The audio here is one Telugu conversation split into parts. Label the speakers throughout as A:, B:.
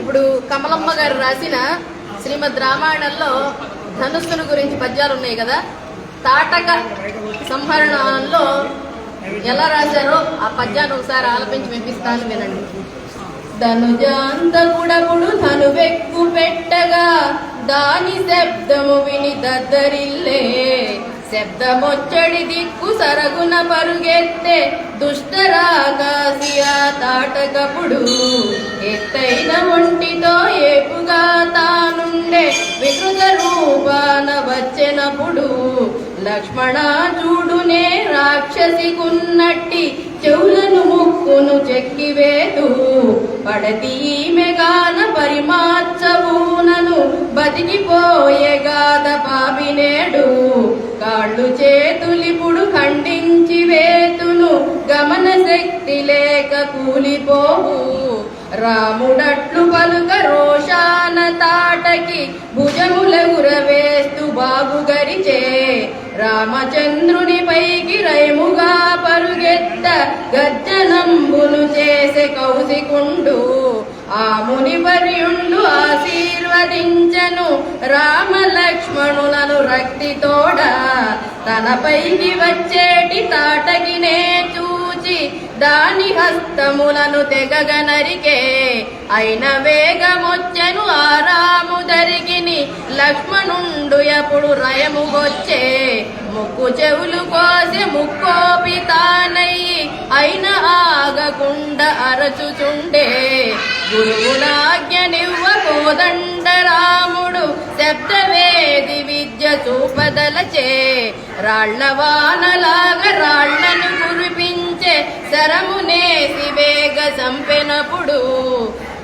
A: ఇప్పుడు కమలమ్మ గారు రాసిన శ్రీమద్ రామాయణంలో ధనుస్సును గురించి పద్యాలు ఉన్నాయి కదా? తాటక సంహరణలో ఎలా రాశారో ఆ పద్యాన్ని ఒకసారి ఆలపించి వినిపిస్తాను వినండి. ధనుజాంతకుడపుడు ధనువెక్కు పెట్టగా దాని శబ్దము విని దద్దరిల్లే శబ్దమొచ్చడి దిక్కు సరగున పరుగెత్తే దుష్టరాగాసియా తాటకపుడు. ఎత్తైన ఒంటితో ఏపుగా తానుండే వికృత రూపాన వచ్చినప్పుడు లక్ష్మణ చూడునే రాక్షసికున్నట్టి చెవులను ముక్కును చెక్కివేతు పడతీమెగాన పరిమార్చవునను బతికిపోయేగాద పాపినేడు. కాళ్ళు చేతులిపుడు ఖండించి వేతును గమన శక్తి లేక కూలిపోవు. రాముడట్లు పలుక రోషాన తాటకి భుజముల గురవేస్తూ బాబుగరిచే రామచంద్రుని పైకి రైముగా పరుగెత్త గర్జనంబును చేసే కౌసికుండు ఆ మునివర్యుండు ఆశీర్వదించను రామలక్ష్మణులను రక్తితోడ. తనపైకి వచ్చేటి తాటకి నేచు చూచి దాని హస్తములను తెగగ నరికే అయిన వేగమొచ్చెను ఆరాము రాము దరిగిని లక్ష్మణుండు ఎప్పుడు రయముగొచ్చే. ముక్కు చెవులు కోసి ముక్కోపి తానయ్యి అయిన ఆగకుండా అరచుచుండే. గురువునాజ్ఞ కోదండరాముడు కోదండ రాముడు శబ్దవేది విద్య చూపదలచే. రాళ్ళ వానలాగ రాళ్ళను కురిపించే అక్షరమునేసి వేగ చంపినప్పుడు.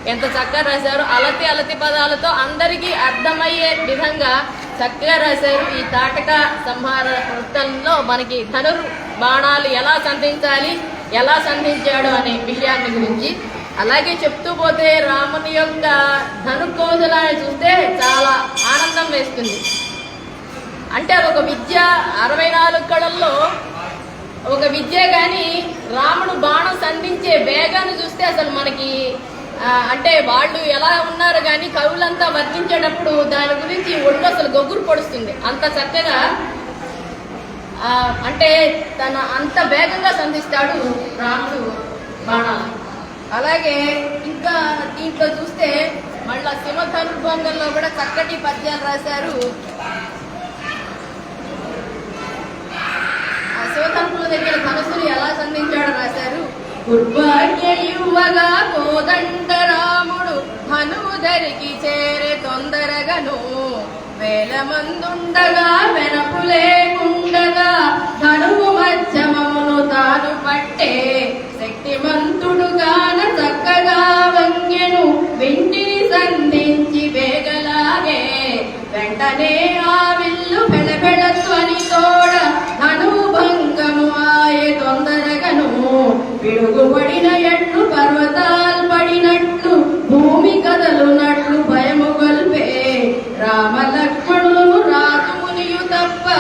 A: ఎంత చక్కగా రాశారు అలతి అలతి పదాలతో అందరికీ అర్థమయ్యే విధంగా చక్కగా రాశారు ఈ తాటక సంహార వృత్తంలో మనకి ధనుర్ బాణాలు ఎలా సంధించాలి ఎలా సంధించాడు అనే విషయాన్ని గురించి. అలాగే చెప్తూ పోతే రాముని యొక్క ధనుకోదలాన్ని చూస్తే చాలా ఆనందం వేస్తుంది. అంటే ఒక విద్య. అరవై నాలుగు కళల్లో ఒక విద్య కానీ రాముడు బాణం సంధించే వేగాన్ని చూస్తే అసలు మనకి అంటే వాళ్ళు ఎలా ఉన్నారు కానీ కవులంతా వర్తించేటప్పుడు దాని గురించి ఒళ్ళు అసలు గొగ్గురు పొడుస్తుంది. అంత చక్కగా అంటే తన అంత వేగంగా సంధిస్తాడు రాముడు బాణాలు. అలాగే ఇంకా దీంట్లో చూస్తే మళ్ళా సింహధనుర్భంగంలో కూడా చక్కటి పద్యాలు రాశారు. దగ్గర ధనస్సులు ఎలా సంధించాడు రాశారు? దుర్భాగ్య యువగా కోదండ రాముడు ధనుదరికి చేరే తొందరగను. వేల మందుండగా వెనపు లేకుండగా ధనువు మధ్యమమును తాను పట్టే. శక్తిమంతుడుగాన చక్కగా వంగెను వెంటిని సంధించి వేగలాగే. వెంటనే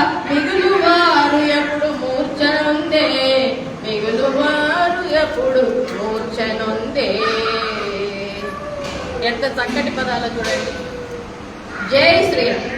A: మిగులువారు మిగులు వారు ఎప్పుడు మూర్ఛనుందే? మిగులు వారు ఎప్పుడు మూర్ఛనుందే? ఎంత చక్కటి పదాలు చూడండి. జై శ్రీరామ్.